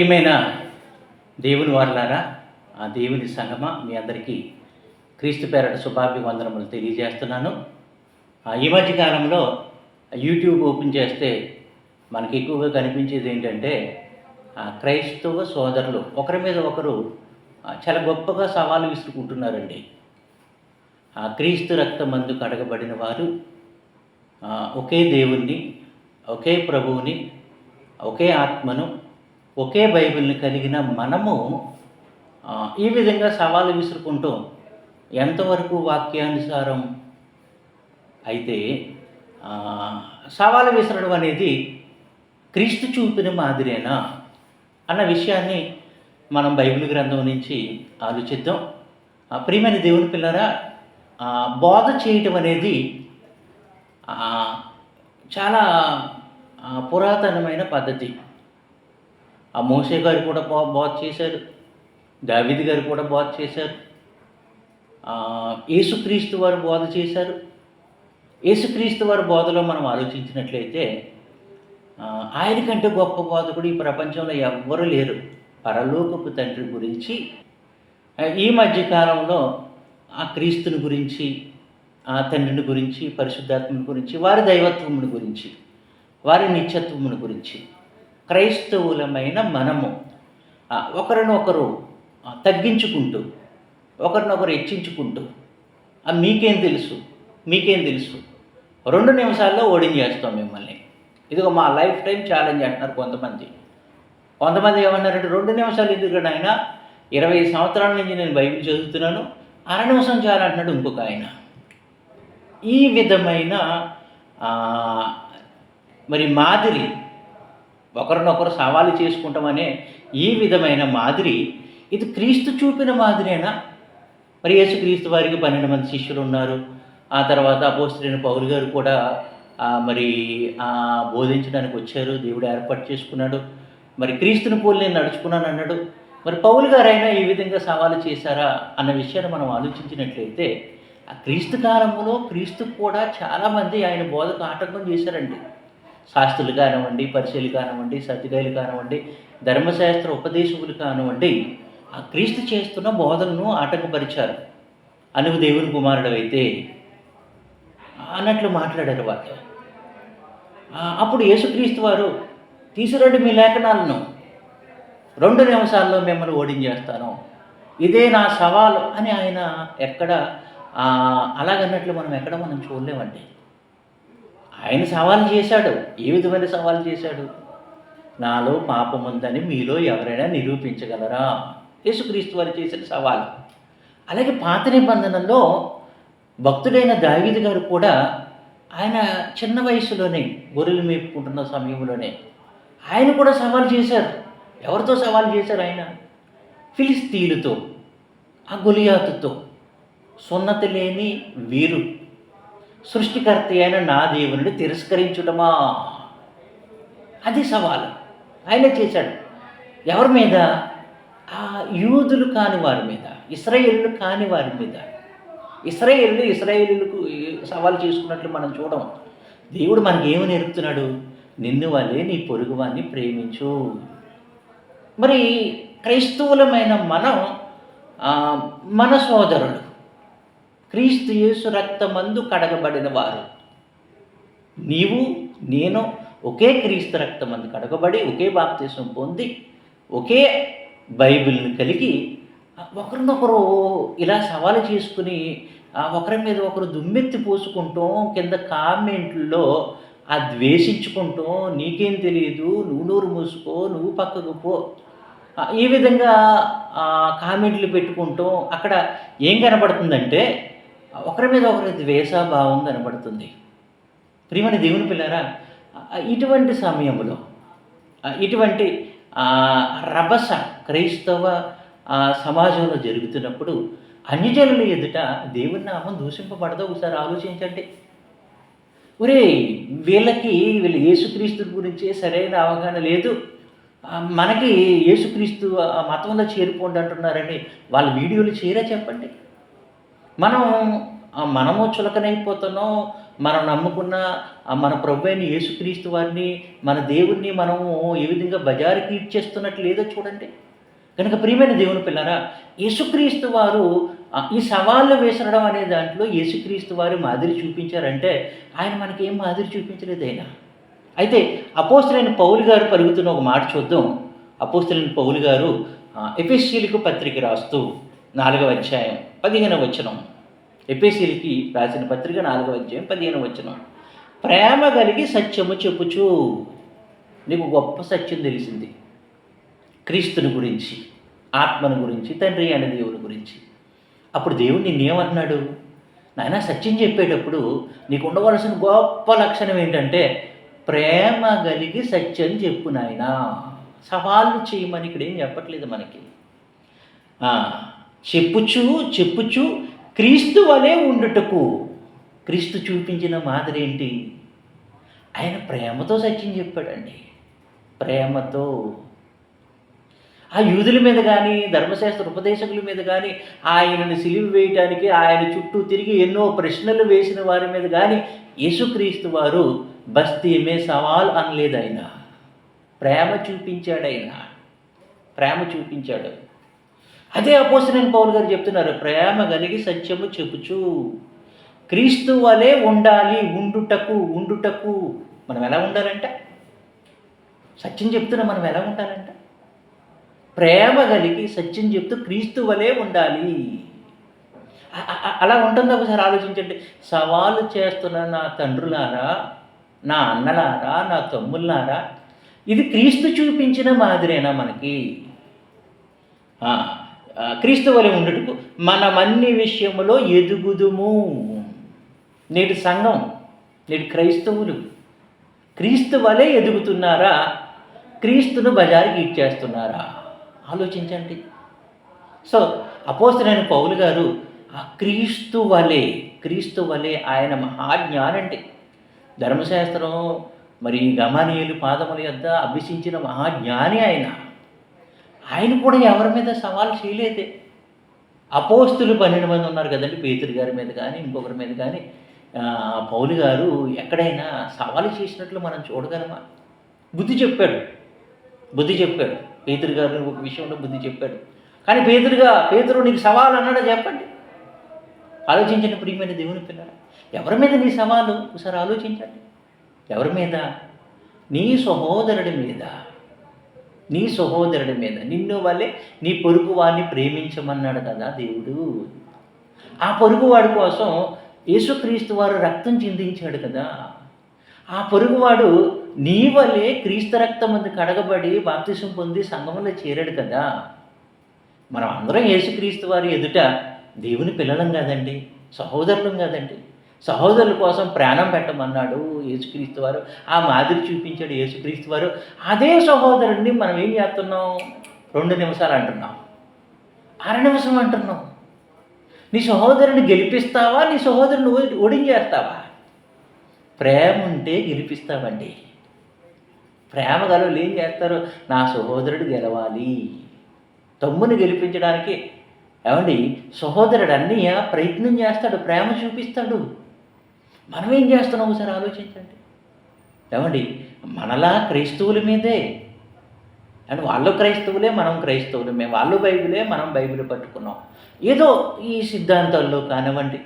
ప్రియమైన దేవుని వారులారా ఆ దేవుని సంగమ మీ అందరికీ క్రీస్తు పేరట శుభాభివందనములు తెలియజేస్తున్నాను. ఆ, ఈ మధ్య కాలంలో యూట్యూబ్ ఓపెన్ చేస్తే మనకి ఎక్కువగా కనిపించేది ఏంటంటే ఆ, క్రైస్తవ సోదరులు ఒకరి మీద ఒకరు చాలా గొప్పగా సవాలు విసురుకుంటున్నారండి. ఆ, క్రీస్తు రక్తమందు కడగబడిన వారు ఒకే దేవుణ్ణి ఒకే ప్రభువుని ఒకే ఆత్మను ఒకే బైబిల్ని కలిగిన మనము ఈ విధంగా సవాలు విసురుకుంటూ ఎంతవరకు వాక్యానుసారం అయితే సవాలు విసరడం అనేది క్రీస్తు చూపిన మాదిరేనా అన్న విషయాన్ని మనం బైబిల్ గ్రంథం నుంచి ఆలోచిద్దాం. ఆ, ప్రియమైన దేవుని పిల్లరా బోధ చేయటం అనేది చాలా పురాతనమైన పద్ధతి. ఆ మోసే గారు కూడా బా బాధ చేశారు. దావిది గారు కూడా బాధ చేశారు. యేసుక్రీస్తు వారు బోధ చేశారు. యేసుక్రీస్తు వారి బోధలో మనం ఆలోచించినట్లయితే ఆయనకంటే ఆయన కంటే గొప్ప బోధకుడు ఈ ప్రపంచంలో ఎవ్వరూ లేరు. పరలోకపు తండ్రి గురించి ఈ మధ్య కాలంలో ఆ క్రీస్తుని గురించి ఆ తండ్రిని గురించి పరిశుద్ధాత్మని గురించి వారి దైవత్వముని గురించి వారి నిత్యత్వముని గురించి క్రైస్తవులమైన మనము ఒకరినొకరు తగ్గించుకుంటూ ఒకరినొకరు హెచ్చించుకుంటూ మీకేం తెలుసు? మీకేం తెలుసు? రెండు నిమిషాల్లో ఓడించేస్తాం మిమ్మల్ని. ఇదిగో మా లైఫ్ టైం ఛాలెంజ్ అంటున్నారు కొంతమంది. కొంతమంది ఏమన్నారంటే రెండు నిమిషాలు ఎందుకు ఆయన ఇరవై సంవత్సరాల నుంచి నేను బైబిల్ చదువుతున్నాను. అర నిమిషం చాలు అంటున్నాడు ఇంకొక ఆయన. ఈ విధమైన మరి మాదిరి ఒకరినొకరు సవాలు చేసుకుంటామనే ఈ విధమైన మాదిరి ఇది క్రీస్తు చూపిన మాదిరేనా? మరి యేసు క్రీస్తు వారికి పన్నెండు మంది శిష్యులు ఉన్నారు ఆ తర్వాత అపోస్తులైన పౌరు గారు కూడా మరి బోధించడానికి వచ్చారు. దేవుడు ఏర్పాటు చేసుకున్నాడు. మరి క్రీస్తుని పోలి నేను నడుచుకున్నాను అన్నాడు. మరి పౌలు గారైనా ఈ విధంగా సవాలు చేశారా అన్న విషయాన్ని మనం ఆలోచించినట్లయితే ఆ క్రీస్తు కాలంలో క్రీస్తు కూడా చాలామంది ఆయన బోధకు ఆటంకం చేశారండి. శాస్త్రులు కానివ్వండి పరిశీలు కానివ్వండి సత్యగాయలు కానివ్వండి ధర్మశాస్త్ర ఉపదేశకులు కానివ్వండి ఆ క్రీస్తు చేస్తున్న బోధనను ఆటంకపరిచారు. అనుగు దేవుని కుమారుడు అయితే అన్నట్లు మాట్లాడారు వాళ్ళు అప్పుడు యేసుక్రీస్తు వారు తీసురండి మీ లేఖనాలను. రెండు నిమిషాల్లో మిమ్మల్ని ఓడించేస్తాను. ఇదే నా సవాలు అని ఆయన ఎక్కడ అలాగన్నట్లు మనం ఎక్కడ మనం చూడలేమండి. ఆయన సవాల్ చేశాడు. ఏ విధమైన సవాల్ చేశాడు? నాలో పాపం ఉందని మీలో ఎవరైనా నిరూపించగలరా? యేసుక్రీస్తు వారు చేసిన సవాల్. అలాగే పాత నిబంధనలో భక్తుడైన దావీదు గారు కూడా ఆయన చిన్న వయసులోనే గొర్రెలు మేపుకుంటున్న సమయంలోనే ఆయన కూడా సవాల్ చేశారు. ఎవరితో సవాల్ చేశారు ఆయన? ఫిలిస్తీన్లతో ఆ గొలియాతుతో. సున్నతి లేని వీరు సృష్టికర్త అయిన నా దేవుని తిరస్కరించుటమా? అది సవాలు. ఆయన చేశాడు. ఎవరి మీద? ఆ యూదులు కాని వారి మీద ఇస్రాయేళ్ళు కాని వారి మీద. ఇస్రాయేళ్ళు ఇస్రాయేలులకు సవాలు చేసుకున్నట్లు మనం చూడం. దేవుడు మనకి ఏమి నేర్పుతున్నాడు? నిన్ను వల్లే నీ పొరుగువాన్ని ప్రేమించు. మరి క్రైస్తవులమైన మనం మన సోదరుడు క్రీస్తు యేసు రక్తమందు కడగబడిన వారు నీవు నేను ఒకే క్రీస్తు రక్తమందు కడగబడి ఒకే బాప్తీసం పొంది ఒకే బైబిల్ని కలిగి ఒకరినొకరు ఇలా సవాలు చేసుకుని ఒకరి మీద ఒకరు దుమ్మెత్తి పోసుకుంటాం కింద కామెంట్లో ఆ ద్వేషించుకుంటాం నీకేం తెలియదు నువ్వు నోరు మూసుకో నువ్వు పక్కకు పో. ఈ విధంగా కామెంట్లు పెట్టుకుంటాం అక్కడ ఏం కనబడుతుందంటే ఒకరి మీద ఒకరి ద్వేషాభావం కనబడుతుంది. ప్రియమైన దేవుని పిల్లరా ఇటువంటి సమయంలో ఇటువంటి రభస క్రైస్తవ సమాజంలో జరుగుతున్నప్పుడు అన్యజనుల ఎదుట దేవుని నామం దూషింపబడదో ఒకసారి ఆలోచించండి. ఒరే వీళ్ళకి వీళ్ళు యేసుక్రీస్తు గురించి సరైన అవగాహన లేదు. మనకి యేసుక్రీస్తు ఆ మతంలో చేరిపోండి అంటున్నారని వాళ్ళ వీడియోలు చేరా చెప్పండి? మనం మనము చులకనైపోతున్నాం మనం నమ్ముకున్న మన ప్రభు అయిన యేసుక్రీస్తు వారిని మన దేవుణ్ణి మనము ఏ విధంగా బజారుకి ఇచ్చేస్తున్నట్లు లేదో చూడండి. కనుక ప్రియమైన దేవుని పిల్లరా యేసుక్రీస్తు వారు ఈ సవాళ్ళు వేసడం అనే దాంట్లో యేసుక్రీస్తు వారు మాదిరి చూపించారంటే ఆయన మనకి ఏం మాదిరి చూపించలేదు ఆయన. అయితే అపోస్తులైన పౌలు గారు పలుకుతున్న ఒక మాట చూద్దాం. అపోస్తులైన పౌలు గారు ఎపిస్సీలకు పత్రిక రాస్తూ నాలుగవ అధ్యాయం పదిహేనవ వచనం. ఎపిసీలకి రాసిన పత్రిక నాలుగవ అధ్యాయం పదిహేనవ వచనం. ప్రేమ కలిగి సత్యము చెప్పుచు నీకు గొప్ప సత్యం తెలిసింది. క్రీస్తుని గురించి ఆత్మను గురించి తండ్రి అనే దేవుని గురించి. అప్పుడు దేవుడు నిన్నేమన్నాడు నాయన సత్యం చెప్పేటప్పుడు నీకు ఉండవలసిన గొప్ప లక్షణం ఏంటంటే ప్రేమ కలిగి సత్యం చెప్పు నాయన. సవాళ్ళు చేయమని ఇక్కడ ఏం చెప్పట్లేదు మనకి. చెప్పుచు చెప్పుచు క్రీస్తు వలె ఉండుటకు. క్రీస్తు చూపించిన మాదిరి ఏంటి? ఆయన ప్రేమతో సత్యం చెప్పాడండి. ప్రేమతో. ఆ యూదుల మీద కానీ ధర్మశాస్త్ర ఉపదేశకుల మీద కానీ ఆయనను సిలివి వేయటానికి ఆయన చుట్టూ తిరిగి ఎన్నో ప్రశ్నలు వేసిన వారి మీద కానీ యేసుక్రీస్తు వారు బస్తీమే సవాల్ అనలేదు ఆయన ప్రేమ చూపించాడు ఆయన ప్రేమ చూపించాడు. అదే అపోసరైన పౌలు గారు చెప్తున్నారు ప్రేమ కలిగి సత్యము చెప్పుచు క్రీస్తు వలె ఉండాలి ఉండుటకు ఉండుటకు. మనం ఎలా ఉండాలంట? సత్యం చెప్తున్న మనం ఎలా ఉండాలంట? ప్రేమ కలిగి సత్యం చెప్తూ క్రీస్తు వలె ఉండాలి. అలా ఉంటుంది ఒకసారి ఆలోచించండి. సవాలు చేస్తున్న నా తండ్రులారా నా అన్నలారా నా తమ్ముళ్ళారా ఇది క్రీస్తు చూపించిన మాదిరేనా మనకి? క్రీస్తు వలె ఉండుటకు మనమన్ని విషయములో ఎదుగుదుము. నేటి సంఘం నేటి క్రైస్తవులు క్రీస్తు వలె ఎదుగుతున్నారా? క్రీస్తును బజారుకి ఇచ్చేస్తున్నారా? ఆలోచించండి. సో అపోస్తులైన పౌలు గారు ఆ క్రీస్తు వలె క్రీస్తు వలె ఆయన మహాజ్ఞానండి. ధర్మశాస్త్రం మరి గమనీయులు పాదముల యొద్ద అభ్యసించిన మహాజ్ఞాని ఆయన. ఆయన కూడా ఎవరి మీద సవాల్ చేయలేదే. అపోస్తులు పన్నెండు మంది ఉన్నారు కదండి పేతురు గారి మీద కానీ ఇంకొకరి మీద కానీ. పౌలు గారు ఎక్కడైనా సవాలు చేసినట్లు మనం చూడగలమా? బుద్ధి చెప్పాడు. బుద్ధి చెప్పాడు. పేతురు గారు ఒక విషయంలో బుద్ధి చెప్పాడు. కానీ పేతురుగా పేతురు నీకు సవాలు అన్నాడు చెప్పండి. ఆలోచించిన ప్రియమైన దేవుని పిల్లరా. ఎవరి మీద నీ సవాలు? ఒకసారి ఆలోచించండి. ఎవరి మీద? నీ సహోదరుడి మీద. నీ సహోదరుడి మీద. నిన్ను వల్లే నీ పొరుగు వారిని ప్రేమించమన్నాడు కదా దేవుడు. ఆ పొరుగువాడి కోసం యేసుక్రీస్తు వారు రక్తం చిందించాడు కదా. ఆ పొరుగువాడు నీ వల్లే క్రీస్తు రక్తం మంది కడగబడి బాప్తిసం పొంది సంఘంలో చేరాడు కదా. మనం అందరం యేసుక్రీస్తు వారి ఎదుట దేవుని పిల్లలం కాదండి సహోదరులం కాదండి. సహోదరుల కోసం ప్రాణం పెట్టమన్నాడు యేసుక్రీస్తు వారు. ఆ మాదిరి చూపించాడు యేసుక్రీస్తు వారు. అదే సహోదరుడిని మనం ఏం చేస్తున్నాం? రెండు నిమిషాలు అంటున్నాం. అర నిమిషం అంటున్నాం. నీ సహోదరుని గెలిపిస్తావా? నీ సహోదరుని ఓడించేస్తావా? ప్రేమ ఉంటే గెలిపిస్తామండి. ప్రేమ గలవులు ఏం చేస్తారు? నా సహోదరుడు గెలవాలి. తమ్ముని గెలిపించడానికి. ఏమండి? సహోదరుడు అన్నయ్య ప్రయత్నం చేస్తాడు ప్రేమ చూపిస్తాడు. మనం ఏం చేస్తున్నాం ఒకసారి ఆలోచించండి. ఏమండి? మనలా క్రైస్తవుల మీదే. అండ్ వాళ్ళు క్రైస్తవులే మనం క్రైస్తవులమే. వాళ్ళు బైబిలే మనం బైబిల్ పట్టుకున్నాం. ఏదో ఈ సిద్ధాంతాల్లో కానివ్వండి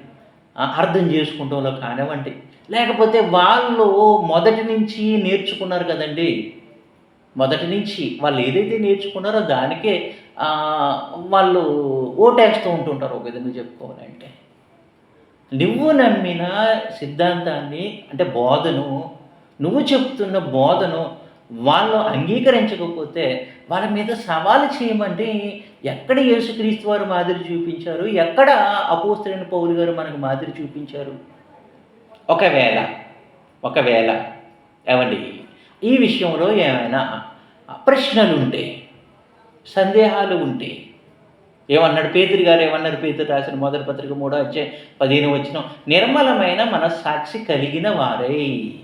అర్థం చేసుకుంటంలో కానివ్వండి లేకపోతే వాళ్ళు మొదటి నుంచి నేర్చుకున్నారు కదండి. మొదటి నుంచి వాళ్ళు ఏదైతే నేర్చుకున్నారో దానికే వాళ్ళు ఓటేస్తూ ఉంటుంటారు. ఒక విధంగా చెప్పుకోవాలంటే. నువ్వు నమ్మిన సిద్ధాంతాన్ని అంటే బోధను నువ్వు చెప్తున్న బోధను వాళ్ళు అంగీకరించకపోతే వాళ్ళ మీద సవాలు చేయమంటే ఎక్కడ యేసుక్రీస్తు వారు మాదిరి చూపించారు? ఎక్కడ అపోస్తులైన పౌలు గారు మనకు మాదిరి చూపించారు? ఒకవేళ ఒకవేళ ఏమండి? ఈ విషయంలో ఏమైనా ప్రశ్నలు ఉంటే సందేహాలు ఉంటే ఏమన్నాడు? పేతురు గారు ఏమన్నారు? పేతురు రాసిన మొదటి పత్రిక మూడో వచ్చే పదిహేను వచ్చిన నిర్మలమైన మనస్సాక్షి కలిగిన వారై.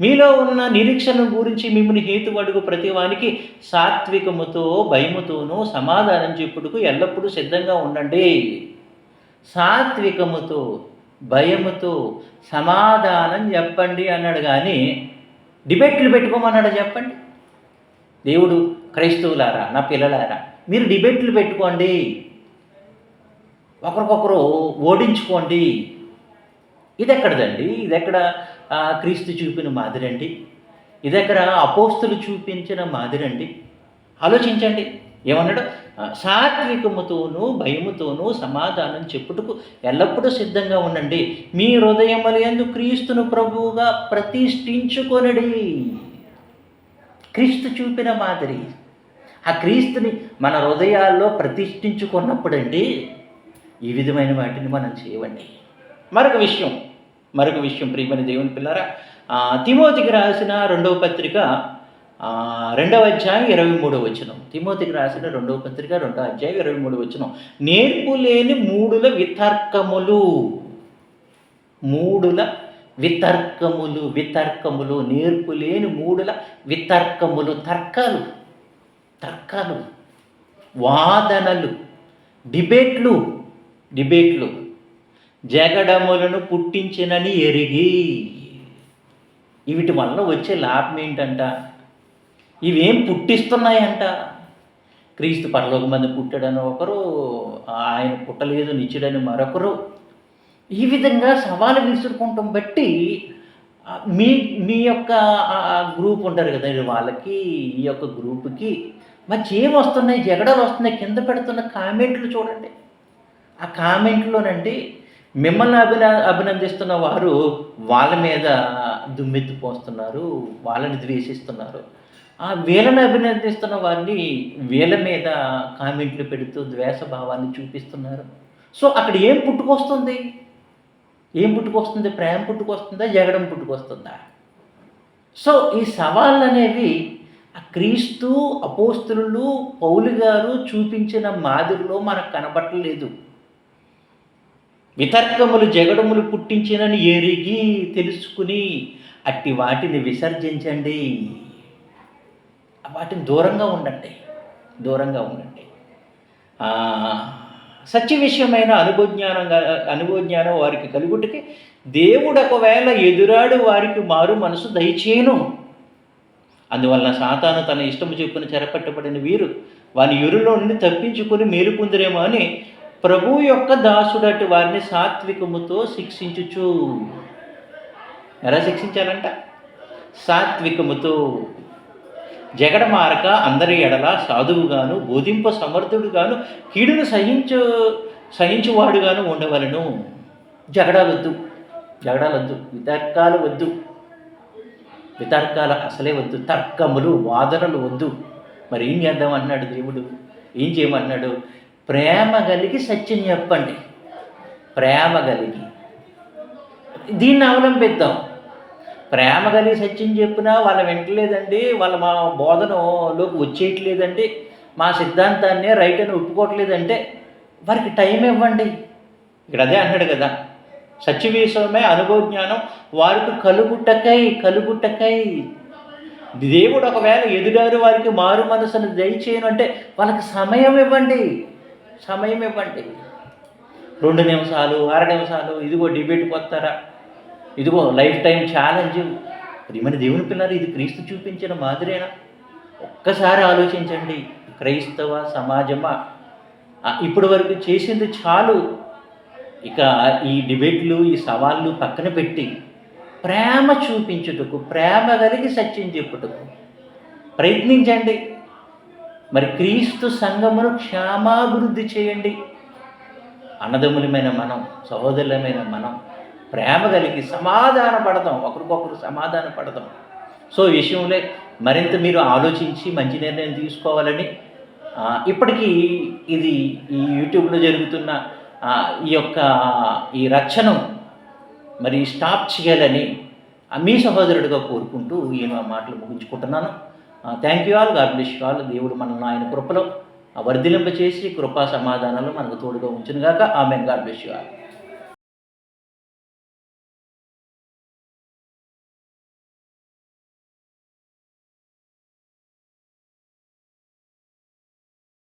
మీలో ఉన్న నిరీక్షణ గురించి మిమ్మల్ని హేతువడుగు ప్రతి వానికి సాత్వికముతో భయముతోనూ సమాధానం చెప్పుడుకు ఎల్లప్పుడూ సిద్ధంగా ఉండండి. సాత్వికముతో భయముతో సమాధానం చెప్పండి అన్నాడు. కానీ డిబేట్లు పెట్టుకోమన్నాడు చెప్పండి. దేవుడు క్రైస్తవులారా నా పిల్లలారా మీరు డిబేట్లు పెట్టుకోండి. ఒకరికొకరు ఓడించుకోండి. ఇది ఎక్కడదండి ఇది ఎక్కడ క్రీస్తు చూపిన మాదిరండి? ఇది ఎక్కడ అపోస్తులు చూపించిన మాదిరండి? ఆలోచించండి. ఏమన్నాడు? సాత్వికముతోనూ భయముతోనూ సమాధానం చెప్పుటకు ఎల్లప్పుడూ సిద్ధంగా ఉండండి. మీ హృదయములందు క్రీస్తును ప్రభువుగా ప్రతిష్ఠించుకొనడి. క్రీస్తు చూపిన మాదిరి ఆ క్రీస్తుని మన హృదయాల్లో ప్రతిష్ఠించుకున్నప్పుడండి ఈ విధమైన వాటిని మనం చేయవండి. మరొక విషయం మరొక విషయం ప్రియమైన దేవుని పిల్లరా తిమోతికి రాసిన రెండవ పత్రిక రెండవ అధ్యాయం ఇరవై మూడవ వచనం. తిమోతికి రాసిన రెండవ పత్రిక రెండవ అధ్యాయం ఇరవై మూడవ వచనం. నేర్పు లేని మూడుల వితర్కములు మూడుల వితర్కములు వితర్కములు నేర్పు లేని మూడుల వితర్కములు తర్కాలు. తర్కాలు వాదనలు డిబేట్లు డిబేట్లు జగడములను పుట్టించినని ఎరిగి. వీటి వల్ల వచ్చే లాభం ఏంటంట? ఇవేం పుట్టిస్తున్నాయంట? క్రీస్తు పరలోక మంది పుట్టాడని ఒకరు ఆయన పుట్టలేదు నిచ్చుడని మరొకరు. ఈ విధంగా సవాలు విసురుకుంటాం బట్టి మీ మీ యొక్క గ్రూప్ ఉంటారు కదా వాళ్ళకి ఈ యొక్క గ్రూప్కి మంచి ఏం వస్తున్నాయి? జగడలు వస్తున్నాయి? కింద పెడుతున్న కామెంట్లు చూడండి. ఆ కామెంట్లోనండి మిమ్మల్ని అభిన అభినందిస్తున్న వారు వాళ్ళ మీద దుమ్మెత్తి పోస్తున్నారు వాళ్ళని ద్వేషిస్తున్నారు. ఆ వీళ్ళని అభినందిస్తున్న వారిని వీళ్ళ మీద కామెంట్లు పెడుతూ ద్వేష భావాన్ని చూపిస్తున్నారు. సో అక్కడ ఏం పుట్టుకొస్తుంది? ఏం పుట్టుకొస్తుంది? ప్రేమ పుట్టుకొస్తుందా? జగడం పుట్టుకొస్తుందా? సో ఈ సవాళ్ళు అనేవి క్రీస్తు అపోస్తులు పౌలు గారు చూపించిన మాదిరిలో మనకు కనబట్టలేదు వితర్కములు జగడములు పుట్టించినని ఎరిగి తెలుసుకుని అట్టి వాటిని విసర్జించండి. వాటిని దూరంగా ఉండండి. దూరంగా ఉండండి. సత్య విషయమైన అనుభవజ్ఞానం అనుభవజ్ఞానం వారికి కలుగుటకి దేవుడు ఒకవేళ ఎదురాడు వారికి మారు మనసు దయచేయను. అందువలన సాతాను తన ఇష్టము చెప్పున చెరపట్టబడిన వీరు వాని ఎరులో నుండి తప్పించుకొని మేలుకుందరేమో అని ప్రభు యొక్క దాసుడటి వారిని సాత్వికముతో శిక్షించుచు. ఎలా శిక్షించాలంట? సాత్వికముతో. జగడమారక అందరి ఎడల సాధువుగాను బోధింప సమర్థుడుగాను కీడును సహించు సహించువాడుగాను ఉండవలను. జగడాలొద్దు. జగడాలొద్దు. వితర్కాలు వద్దు. వితర్కాలు అసలే వద్దు తర్కములు వాదనలు వద్దు. మరి ఏం చేద్దాం అన్నాడు దేవుడు? ఏం చేయమన్నాడు ప్రేమ కలిగి సత్యం చెప్పండి. ప్రేమ కలిగి. దీన్ని అవలంబిద్దాం. ప్రేమ కలిగి సత్యం చెప్పినా వాళ్ళ వింటలేదండి వాళ్ళ మా బోధనలోకి వచ్చేయట్లేదండి మా సిద్ధాంతాన్ని రైట్ అని ఒప్పుకోవట్లేదంటే వారికి టైం ఇవ్వండి. ఇక్కడ అదే అన్నాడు కదా సత్యవేశమే అనుభవజ్ఞానం వారికి కలుగుటకై కలుగుటకై. దేవుడు ఒకవేళ ఎదురారు వారికి మారు మనసును దయచేయను అంటే వాళ్ళకి సమయం ఇవ్వండి. సమయం ఇవ్వండి. రెండు నిమిషాలు అర నిమిషాలు ఇదిగో డిబేట్కి వస్తారా ఇదిగో లైఫ్ టైం ఛాలెంజ్. ప్రియమైన దేవుని పిల్లలు ఇది క్రీస్తు చూపించిన మాదిరేనా? ఒక్కసారి ఆలోచించండి. క్రైస్తవ సమాజమా? ఇప్పటి వరకు చేసింది చాలు. ఇక ఈ డిబేట్లు ఈ సవాళ్ళు పక్కన పెట్టి ప్రేమ చూపించుటకు ప్రేమ కలిగి సత్యం చెప్పుటకు ప్రయత్నించండి. మరి క్రీస్తు సంఘమును క్షేమాభివృద్ధి చేయండి. అన్నదమ్ములమైన మనం సహోదరులమైన మనం ప్రేమ కలిగి సమాధాన పడదాం ఒకరికొకరు సమాధాన పడదాం సో విషయంలో మరింత మీరు ఆలోచించి మంచి నిర్ణయం తీసుకోవాలని ఇప్పటికీ ఇది ఈ యూట్యూబ్లో జరుగుతున్న ఈ యొక్క ఈ రచనం మరి స్టాప్ చేయాలని మీ సహోదరుడిగా కోరుకుంటూ ఈ మాటలు ముగించుకుంటున్నాను. Thank you all God bless you all దేవుడు మనల్ని ఆయన కృపలో వర్ధిలింప చేసి కృపా సమాధానాలు మనకు తోడుగా ఉంచునుగాక. ఆమె గాడ్ బ్లెస్ యూ ఆల్